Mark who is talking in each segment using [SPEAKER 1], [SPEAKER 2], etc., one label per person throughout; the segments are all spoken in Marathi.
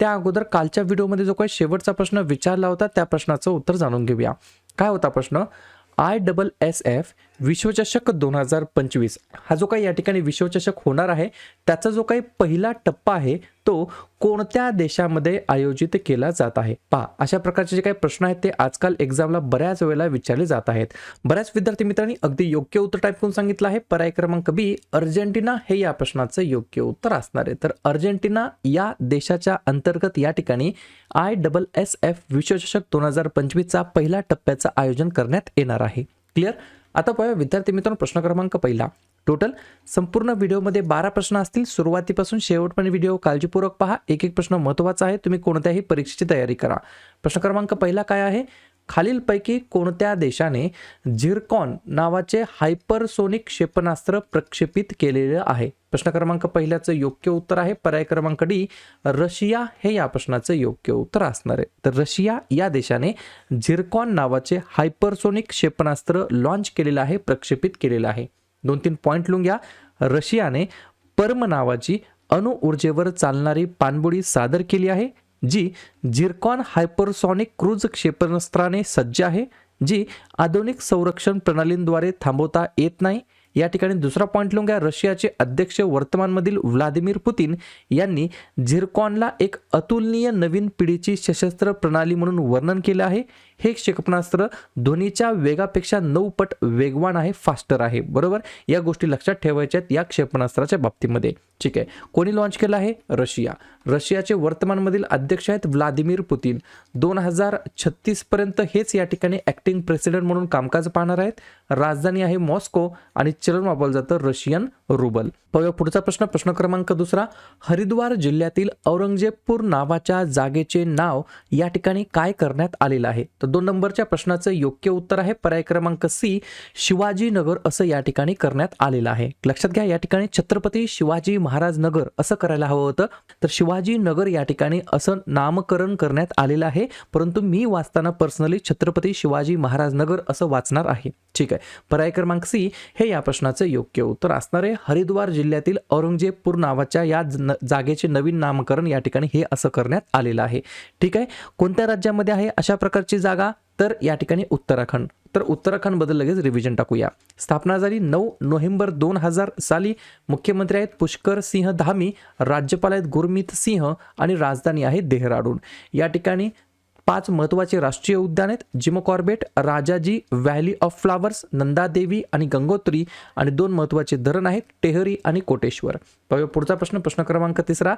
[SPEAKER 1] त्या अगोदर कालच्या व्हिडिओमध्ये जो काही शेवटचा प्रश्न विचारला होता त्या प्रश्नाचं उत्तर जाणून घेऊया. काय होता प्रश्न? आय डबल एस एफ विश्वचषक दोन हजार पंचवीस. हा जो काही या ठिकाणी विश्वचषक होणार आहे त्याचा जो काही पहिला टप्पा आहे तो कोणत्या देशामध्ये आयोजित केला जात आहे? पहा अशा प्रकारचे जे काही प्रश्न आहेत ते आजकाल एक्झामला बऱ्याच वेळेला विचारले जात आहेत. बऱ्याच विद्यार्थी मित्रांनी अगदी योग्य उत्तर टाईप करून सांगितलं आहे. पर्याय क्रमांक बी अर्जेंटिना हे या प्रश्नाचं योग्य उत्तर असणार आहे. तर अर्जेंटिना या देशाच्या अंतर्गत या ठिकाणी आय डबल एस एफ विश्वचषक दोन हजार पंचवीसचा पहिल्या टप्प्याचं आयोजन करण्यात येणार आहे. क्लिअर आता पाहूया विद्यार्थी मित्रांनो प्रश्न क्रमांक पहिला. टोटल संपूर्ण व्हिडिओमध्ये बारा प्रश्न असतील. सुरुवातीपासून शेवटपर्यंत व्हिडिओ काळजीपूर्वक पहा. एक एक प्रश्न महत्त्वाचा आहे. तुम्ही कोणत्याही परीक्षेची तयारी करा. प्रश्न क्रमांक पहिला काय आहे? खालीलपैकी कोणत्या देशाने झिरकॉन नावाचे हायपरसोनिक क्षेपणास्त्र प्रक्षेपित केलेलं आहे? प्रश्न क्रमांक पहिल्याचं योग्य उत्तर आहे. पर्याय क्रमांक डी रशिया हे या प्रश्नाचं योग्य उत्तर असणार आहे. तर रशिया या देशाने झिरकॉन नावाचे हायपरसोनिक क्षेपणास्त्र लॉन्च केलेलं आहे प्रक्षेपित केलेलं आहे. दोन तीन पॉईंट लिहून घ्या. रशियाने पर्म नावाची अणुऊर्जेवर चालणारी पाणबुडी सादर केली आहे. जी झिरकॉन हायपरसॉनिक क्रूज क्षेपणास्त्राने सज्ज आहे जी आधुनिक संरक्षण प्रणालींद्वारे थांबवता येत नाही. या ठिकाणी दुसरा पॉईंट लिहून घ्या. रशियाचे अध्यक्ष वर्तमानमधील व्लादिमीर पुतीन यांनी झिरकॉनला एक अतुलनीय नवीन पिढीची सशस्त्र प्रणाली म्हणून वर्णन केलं आहे. हे क्षेपणास्त्र ध्वनीच्या वेगापेक्षा नऊ पट वेगवान आहे फास्टर आहे. बरोबर? या गोष्टी लक्षात ठेवायच्या आहेत या क्षेपणास्त्राच्या बाबतीमध्ये. ठीक आहे. कोणी लॉन्च केलं आहे? रशिया. रशियाचे वर्तमानमधील अध्यक्ष आहेत व्लादिमीर पुतीन. दोन हजार छत्तीसपर्यंत हेच या ठिकाणी ॲक्टिंग प्रेसिडेंट म्हणून कामकाज पाहणार आहेत. राजधानी आहे मॉस्को आणि चलन वापरलं जातं रशियन रुबल. पाहूया पुढचा प्रश्न. प्रश्न क्रमांक दुसरा. हरिद्वार जिल्ह्यातील औरंगजेबपूर नावाच्या जागेचे नाव या ठिकाणी काय करण्यात आलेलं आहे? तर दोन नंबरच्या प्रश्नाचं योग्य उत्तर आहे. पर्याय क्रमांक सी शिवाजीनगर असं या ठिकाणी करण्यात आलेलं आहे. लक्षात घ्या या ठिकाणी छत्रपती शिवाजी महाराज नगर असं करायला हवं होतं. तर शिवाजी नगर या ठिकाणी असं नामकरण करण्यात आलेलं आहे. परंतु मी वाचताना पर्सनली छत्रपती शिवाजी महाराज नगर असं वाचणार आहे. ठीक आहे. पर्याय क्रमांक सी हे या प्रश्नाचं योग्य उत्तर असणार आहे. हरिद्वार जिल्ह्यातील औरंगजेबपूर नावाच्या या ज- जागेचे नवीन नामकरण या ठिकाणी हे असं करण्यात आलेलं आहे. ठीक आहे? कोणत्या राज्यामध्ये आहे अशा प्रकारची जागा? तर या ठिकाणी उत्तराखंड. तर उत्तराखंडबद्दल लगेच रिव्हिजन टाकूया. स्थापना झाली नऊ नोव्हेंबर दोन हजार साली. मुख्यमंत्री आहेत पुष्कर सिंह धामी राज्यपाल आहेत गुरमीत सिंह आणि राजधानी आहे देहराडून. या ठिकाणी पाच महत्त्वाचे राष्ट्रीय उद्यान आहेत. Jim Corbett Rajaji valley of flowers Nanda Devi आणि गंगोत्री आणि दोन महत्त्वाचे धरण आहेत टेहरी आणि कोटेश्वर. पाहूया पुढचा प्रश्न प्रश्न क्रमांक तिसरा.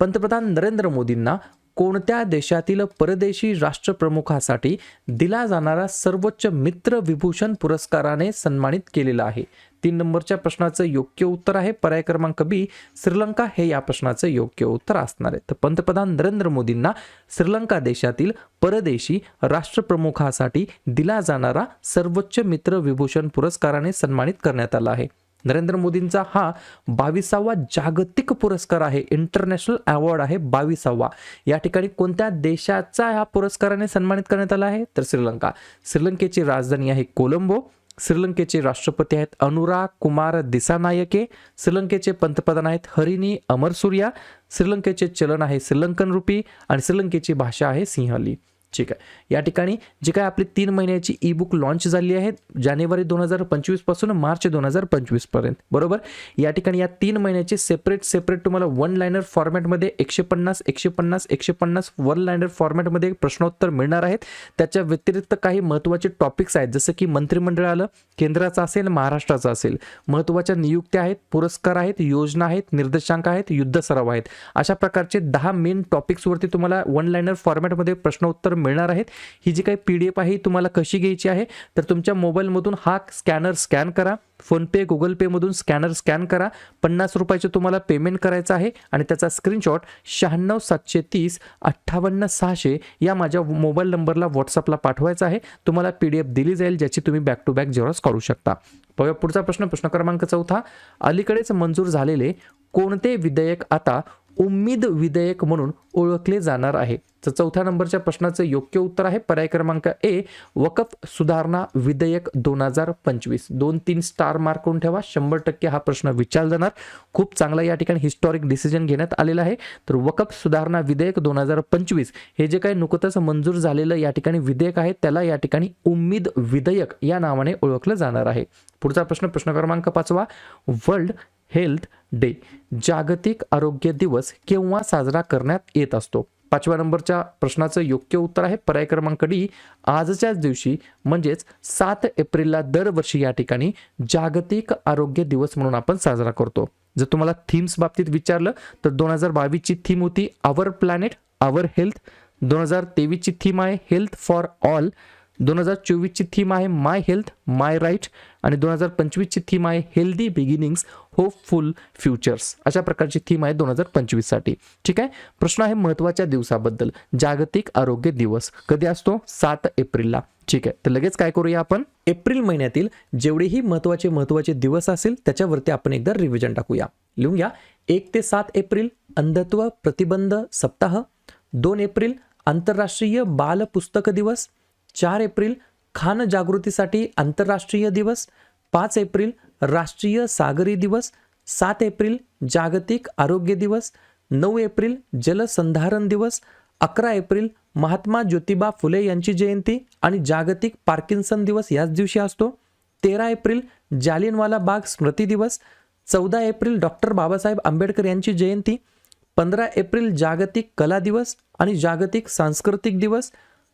[SPEAKER 1] पंतप्रधान नरेंद्र मोदींना कोणत्या देशातील परदेशी राष्ट्रप्रमुखासाठी दिला जाणारा सर्वोच्च मित्र विभूषण पुरस्काराने सन्मानित केलेला आहे? तीन नंबरच्या प्रश्नाचं योग्य उत्तर आहे. पर्याय क्रमांक बी श्रीलंका. हे या प्रश्नाचं योग्य उत्तर असणार आहे. तर पंतप्रधान नरेंद्र मोदींना श्रीलंका देशातील परदेशी राष्ट्रप्रमुखासाठी दिला जाणारा सर्वोच्च मित्र विभूषण पुरस्काराने सन्मानित करण्यात आला आहे. नरेंद्र मोदींचा हा बावीसावा जागतिक पुरस्कार आहे. इंटरनॅशनल अवॉर्ड आहे बावीसावा. या ठिकाणी कोणत्या देशाचा ह्या पुरस्काराने सन्मानित करण्यात आला आहे? तर श्रीलंका. श्रीलंकेची राजधानी आहे कोलंबो. श्रीलंकेचे राष्ट्रपती आहेत अनुराग कुमार दिसानायके. श्रीलंकेचे पंतप्रधान आहेत हरिनी अमरसूर्या. श्रीलंकेचे चलन आहे श्रीलंकन रुपी. आणि श्रीलंकेची भाषा आहे सिंहली. ठीक आहे. या ठिकाणी जे काय आपली तीन महिन्याची ई बुक लॉन्च झाली आहे जानेवारी दोन हजार पंचवीसपासून मार्च दोन हजार पंचवीसपर्यंत. बरोबर? या ठिकाणी या तीन महिन्याचे सेपरेट सेपरेट तुम्हाला वन लायनर फॉर्मॅटमध्ये एकशे पन्नास एकशे पन्नास एकशे पन्नास वन लायनर फॉर्मॅटमध्ये प्रश्नोत्तर मिळणार आहेत. त्याच्या व्यतिरिक्त काही महत्त्वाचे टॉपिक्स आहेत जसं की मंत्रिमंडळ आलं केंद्राचं असेल महाराष्ट्राचं असेल. महत्त्वाच्या नियुक्त्या आहेत पुरस्कार आहेत योजना आहेत निर्देशांक आहेत युद्ध सराव आहेत. अशा प्रकारचे दहा मेन टॉपिक्सवरती तुम्हाला वन लायनर फॉर्मॅटमध्ये प्रश्नोत्तर मिळणार आहेत. ही जी काही पी डी एफ आहे ही तुम्हाला कशी घ्यायची आहे? तर तुमच्या मोबाईलमधून हा स्कॅनर स्कॅन करा. फोनपे गुगल पेमधून स्कॅनर स्कॅन करा. पन्नास रुपयाचे तुम्हाला पेमेंट करायचं आहे आणि त्याचा स्क्रीनशॉट शहाण्णव सातशे तीस अठ्ठावन्न सहाशे या माझ्या मोबाईल नंबरला व्हॉट्सअपला पाठवायचा आहे. तुम्हाला पी डी एफ दिली जाईल ज्याची तुम्ही बॅक टू बॅक झेरॉक्स काढू शकता. पुढचा प्रश्न प्रश्न क्रमांक चौथा. अलीकडेच मंजूर झालेले कोणते विधेयक आता उम्मीद विधेयक म्हणून ओळखले जाणार आहे. तर चौथ्या नंबरच्या प्रश्नाचं योग्य उत्तर आहे. पर्याय क्रमांक ए वकफ सुधारणा विधेयक दोन हजार पंचवीस. दोन तीन स्टार मार्क करून ठेवा. शंभर टक्के हा प्रश्न विचारला जाणार खूप चांगला या ठिकाणी हिस्टॉरिक डिसिजन घेण्यात आलेला आहे. तर वकफ सुधारणा विधेयक दोन हजार पंचवीस हे जे काही नुकतंच मंजूर झालेलं या ठिकाणी विधेयक आहे त्याला या ठिकाणी उम्मीद विधेयक या नावाने ओळखलं जाणार आहे. पुढचा प्रश्न प्रश्न क्रमांक पाचवा. वर्ल्ड हेल्थ डे जागतिक आरोग्य दिवस केव्हा साजरा करण्यात येत असतो? पाचव्या नंबरच्या प्रश्नाचं योग्य उत्तर आहे पर्याय क्रमांक डी आजच्याच दिवशी म्हणजेच सात एप्रिलला दरवर्षी या ठिकाणी जागतिक आरोग्य दिवस म्हणून आपण साजरा करतो. जर तुम्हाला थीम्स बाबतीत विचारलं तर दोन हजार बावीसची थीम होती आवर प्लॅनेट आवर हेल्थ दोन हजार तेवीसची थीम आहे हेल्थ फॉर ऑल दोन हजार चोवीसची थीम आहे माय हेल्थ माय राईट आणि दोन हजार पंचवीसची थीम आहे हेल्दी बिगिनिंग्स होपफुल फ्युचर्स अशा प्रकारची थीम आहे दोन हजार पंचवीससाठी. ठीक आहे? प्रश्न आहे महत्त्वाच्या दिवसाबद्दल. जागतिक आरोग्य दिवस. कधी असतो? सात एप्रिलला. ठीक आहे? तर लगेच काय करूया आपण? एप्रिल महिन्यातील जेवढेही महत्त्वाचे महत्त्वाचे दिवस असेल त्याच्यावरती आपण एकदा रिव्हिजन टाकूया. लिहून घ्या. एक ते सात एप्रिल अंधत्व प्रतिबंध सप्ताह. दोन एप्रिल आंतरराष्ट्रीय बाल पुस्तक दिवस. चार एप्रिल खान जागृतीसाठी आंतरराष्ट्रीय दिवस पाच एप्रिल राष्ट्रीय सागरी दिवस सात एप्रिल जागतिक आरोग्य दिवस नऊ एप्रिल जलसंधारण दिवस अकरा एप्रिल महात्मा ज्योतिबा फुले यांची जयंती आणि जागतिक पार्किन्सन दिवस याच दिवशी असतो. तेरा एप्रिल जालियनवाला बाग स्मृती दिवस चौदा एप्रिल डॉक्टर बाबासाहेब आंबेडकर यांची जयंती पंधरा एप्रिल जागतिक कला दिवस आणि जागतिक सांस्कृतिक दिवस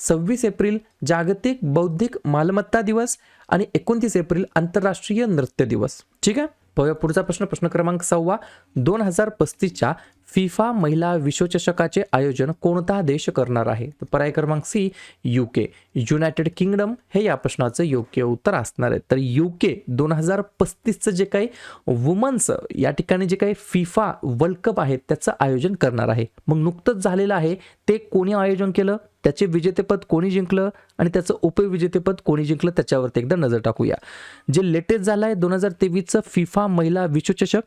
[SPEAKER 1] सव्वीस एप्रिल जागतिक बौद्धिक मालमत्ता दिवस आणि एकोणतीस एप्रिल आंतरराष्ट्रीय नृत्य दिवस. ठीक आहे? पाहूया पुढचा प्रश्न. प्रश्न क्रमांक सव्वा. दोन हजार पस्तीसच्या फिफा महिला विश्वचषकाचे आयोजन कोणता देश करणार आहे? तर पर्याय क्रमांक C U K United Kingdom हे या प्रश्नाचं योग्य उत्तर असणार आहे. तर यू के दोन हजार पस्तीसचं जे काही वुमन्स या ठिकाणी जे काही फिफा वर्ल्ड कप आहे त्याचं आयोजन करणार आहे. मग नुकतंच झालेलं आहे ते कोणी आयोजन केलं? त्याचे विजेतेपद कोणी जिंकलं आणि त्याचं उपविजेतेपद कोणी जिंकलं त्याच्यावरती एकदा नजर टाकूया. जे लेटेस्ट झालं आहे दोन हजार तेवीसचं फिफा महिला विश्वचषक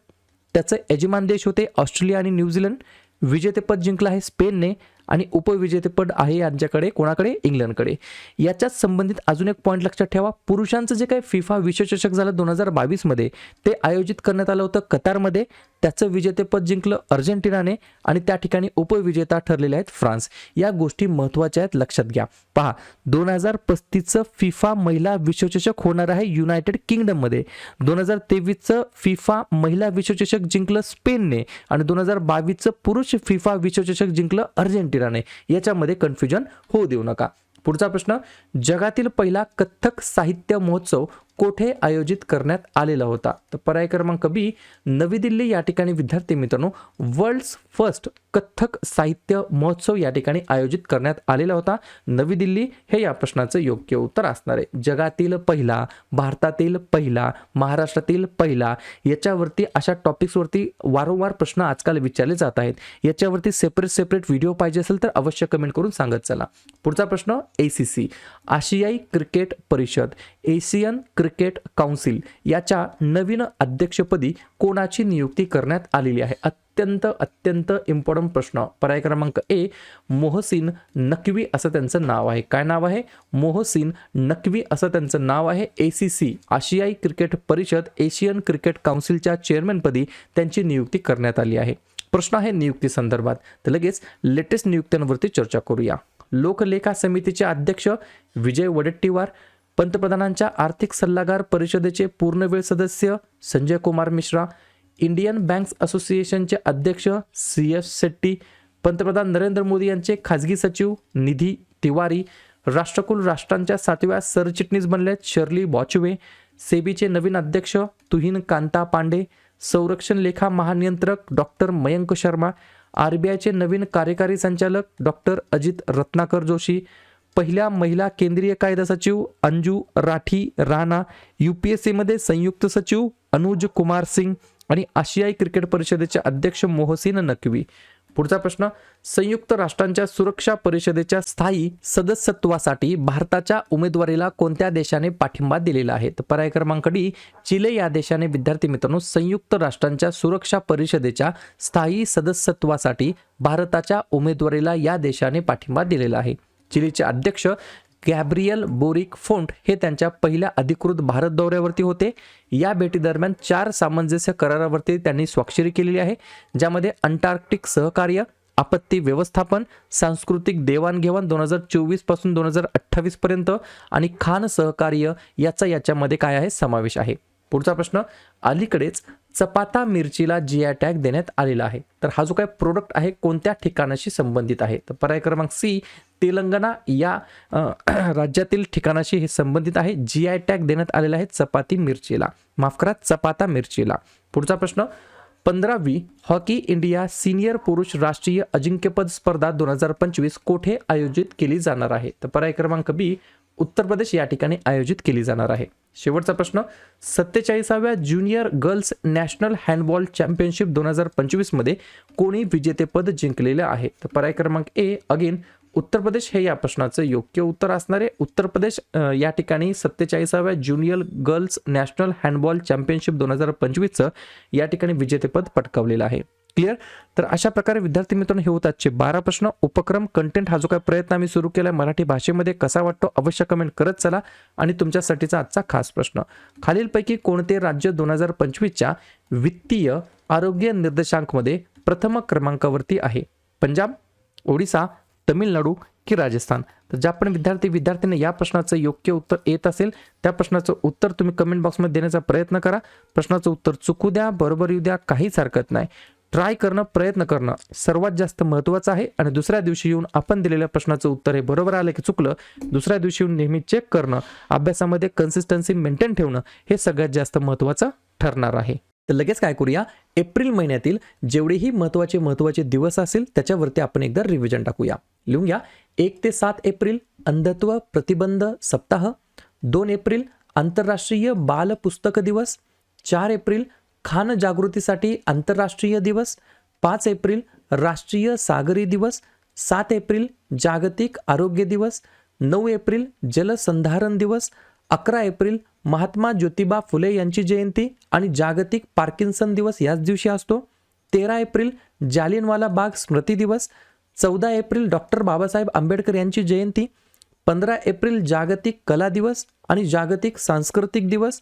[SPEAKER 1] त्याचं यजमान देश होते ऑस्ट्रेलिया आणि न्यूझीलंड विजेतेपद जिंकलं आहे स्पेनने आणि उपविजेतेपद आहे यांच्याकडे कोणाकडे? इंग्लंडकडे. याच्याच संबंधित अजून एक पॉईंट लक्षात ठेवा. पुरुषांचं जे काही फिफा विश्वचषक झालं दोन हजार बावीसमध्ये ते आयोजित करण्यात आलं होतं कतारमध्ये. त्याचं विजेतेपद जिंकलं अर्जेंटिनाने आणि त्या ठिकाणी उपविजेता ठरलेले आहेत फ्रान्स. या गोष्टी महत्त्वाच्या आहेत लक्षात घ्या. पहा दोन हजार पस्तीसचं फिफा महिला विश्वचषक होणार आहे युनायटेड किंगडममध्ये. दोन हजार तेवीसचं फिफा महिला विश्वचषक जिंकलं स्पेनने आणि दोन हजार बावीसचं पुरुष फिफा विश्वचषक जिंकलं अर्जेंटिनाने. याच्यामध्ये कन्फ्युजन होऊ देऊ नका. पुढचा प्रश्न जगातील पहिला कथ्थक साहित्य महोत्सव कोठे आयोजित करण्यात आलेला होता? तर पर्याय क्रमांक बी नवी दिल्ली या ठिकाणी विद्यार्थी मित्रांनो वर्ल्ड्स फर्स्ट कथ्थक साहित्य महोत्सव या ठिकाणी आयोजित करण्यात आलेला होता. नवी दिल्ली हे या प्रश्नाचं योग्य उत्तर असणार आहे. जगातील पहिला भारतातील पहिला महाराष्ट्रातील पहिला याच्यावरती अशा टॉपिक्सवरती वारंवार प्रश्न आजकाल विचारले जात आहेत. याच्यावरती सेपरेट सेपरेट व्हिडिओ पाहिजे असेल तर अवश्य कमेंट करून सांगत चला. पुढचा प्रश्न ए सी सी आशियाई क्रिकेट परिषद. एशियन क्रिकेट काउन्सिल याच्या नवीन अध्यक्षपदी कोणाची नियुक्ती करण्यात आलेली आहे? अत्यंत अत्यंत इम्पॉर्टंट प्रश्न. पर्याय क्रमांक ए मोहसिन नक्वी असं त्यांचं नाव आहे. काय नाव आहे? मोहसिन नक्वी असं त्यांचं नाव आहे. ए सी सी आशियाई क्रिकेट परिषद एशियन क्रिकेट काउन्सिलच्या चेअरमॅनपदी त्यांची नियुक्ती करण्यात आली आहे. प्रश्न आहे नियुक्ती संदर्भात. तर लगेच लेटेस्ट नियुक्त्यांवरती चर्चा करूया. लोकलेखा समितीचे अध्यक्ष विजय वडेट्टीवार पंतप्रधानांच्या आर्थिक सल्लागार परिषदेचे पूर्णवेळ सदस्य संजय कुमार मिश्रा इंडियन बँक्स असोसिएशनचे अध्यक्ष सी एस शेट्टी पंतप्रधान नरेंद्र मोदी यांचे खाजगी सचिव निधी तिवारी राष्ट्रकुल राष्ट्रांच्या सातव्या सरचिटणीस बनल्यात शर्ली बॉचवे सेबीचे नवीन अध्यक्ष तुहिन कांता पांडे संरक्षण लेखा महानियंत्रक doctor Mayank Sharma R B आयचे नवीन कार्यकारी संचालक डॉक्टर अजित रत्नाकर जोशी पहिल्या महिला केंद्रीय कायदा सचिव Anju Rathi Rana U P S सीमध्ये संयुक्त सचिव अनुज कुमार सिंग आणि आशियाई क्रिकेट परिषदेचे अध्यक्ष मोहसिन नकवी. पुढचा प्रश्न संयुक्त राष्ट्रांच्या सुरक्षा परिषदेच्या स्थायी सदस्यत्वासाठी भारताच्या उमेदवारीला कोणत्या देशाने पाठिंबा दिलेला आहे? तर पर्याय क्रमांक डी चिले या देशाने विद्यार्थी मित्रांनो संयुक्त राष्ट्रांच्या सुरक्षा परिषदेच्या स्थायी सदस्यत्वासाठी भारताच्या उमेदवारीला या देशाने पाठिंबा दिलेला आहे. चिलीचे अध्यक्ष गॅब्रियल बोरिक फोंट हे त्यांच्या पहिल्या अधिकृत भारत दौऱ्यावरती होते. या भेटीदरम्यान चार सामंजस्य करारावरती त्यांनी स्वाक्षरी केलेली आहे ज्यामध्ये अंटार्क्टिक सहकार्य आपत्ती व्यवस्थापन सांस्कृतिक देवाणघेवाण दोन हजार चोवीसपासून दोन हजार अठ्ठावीस पर्यंत आणि खान सहकार्य याचा याच्यामध्ये काय आहे? समावेश आहे. पुढचा प्रश्न अलीकडेच चपाता मिरचीला जी आय टॅग देण्यात आलेला आहे. तर हा जो काय प्रोडक्ट आहे कोणत्या ठिकाणाशी संबंधित आहे? तर पर्याय क्रमांक सी तेलंगणा या राज्यातील ठिकाणाशी हे संबंधित आहे. जी आय टॅग देण्यात आलेला आहे चपाती मिरचीला. माफ करा चपाता मिरचीला. पुढचा प्रश्न पंधरावी हॉकी इंडिया सिनियर पुरुष राष्ट्रीय अजिंक्यपद स्पर्धा दोन हजार पंचवीस कोठे आयोजित केली जाणार आहे? तर पर्याय क्रमांक बी उत्तर प्रदेश या ठिकाणी आयोजित केली जाणार आहे. शेवटचा प्रश्न. सत्तेचाळीसाव्या junior girls national handball championship दोन हजार पंचवीसमध्ये कोणी विजेतेपद जिंकलेलं आहे? तर पर्याय क्रमांक ए अगेन उत्तर प्रदेश हे या प्रश्नाचं योग्य उत्तर असणारे उत्तर प्रदेश या ठिकाणी सत्तेचाळीसाव्या junior girls national handball championship दोन हजार पंचवीसचं या ठिकाणी विजेतेपद पटकावलेलं आहे. क्लिअर तर अशा प्रकारे विद्यार्थी मित्रांनो हे होत आजचे बारा प्रश्न. उपक्रम कंटेंट हा जो काय प्रयत्न आम्ही सुरू केला मराठी भाषेमध्ये कसा वाटतो अवश्य कमेंट करत चला आणि तुमच्यासाठीचा आजचा खास प्रश्न. खालीलपैकी कोणते राज्य दोन हजार पंचवीसच्या वित्तीय आरोग्य निर्देशांकमध्ये प्रथम क्रमांकावरती आहे? पंजाब ओडिसा तमिळनाडू की राजस्थान? तर ज्या पण विद्यार्थी विद्यार्थ्यांना या प्रश्नाचं योग्य उत्तर येत असेल त्या प्रश्नाचं उत्तर तुम्ही कमेंट बॉक्समध्ये देण्याचा प्रयत्न करा. प्रश्नाचं उत्तर चुकू द्या बरोबर येऊ द्या काहीच हरकत नाही. ट्राय करणं प्रयत्न करणं सर्वात जास्त महत्त्वाचं आहे आणि दुसऱ्या दिवशी येऊन आपण दिलेल्या प्रश्नाचं उत्तर हे बरोबर आलं की चुकलं दुसऱ्या दिवशी येऊन नेहमी चेक करणं अभ्यासामध्ये कन्सिस्टन्सी मेंटेन ठेवणं हे सगळ्यात जास्त महत्त्वाचं ठरणार आहे. तर लगेच काय करूया? एप्रिल महिन्यातील जेवढेही महत्त्वाचे महत्त्वाचे दिवस असेल त्याच्यावरती आपण एकदा रिव्हिजन टाकूया. लिहून घ्या. एक ते सात एप्रिल अंधत्व प्रतिबंध सप्ताह. दोन एप्रिल आंतरराष्ट्रीय बाल पुस्तक दिवस. चार एप्रिल खान जागृतीसाठी आंतरराष्ट्रीय दिवस पाच एप्रिल राष्ट्रीय सागरी दिवस सात एप्रिल जागतिक आरोग्य दिवस नऊ एप्रिल जलसंधारण दिवस अकरा एप्रिल महात्मा ज्योतिबा फुले यांची जयंती आणि जागतिक पार्किन्सन दिवस याच दिवशी असतो. तेरा एप्रिल जालियनवाला बाग स्मृती दिवस चौदा एप्रिल डॉक्टर बाबासाहेब आंबेडकर यांची जयंती पंधरा एप्रिल जागतिक कला दिवस आणि जागतिक सांस्कृतिक दिवस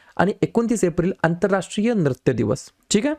[SPEAKER 1] आणि एकोणतीस एप्रिल आंतरराष्ट्रीय नृत्य दिवस. ठीक आहे?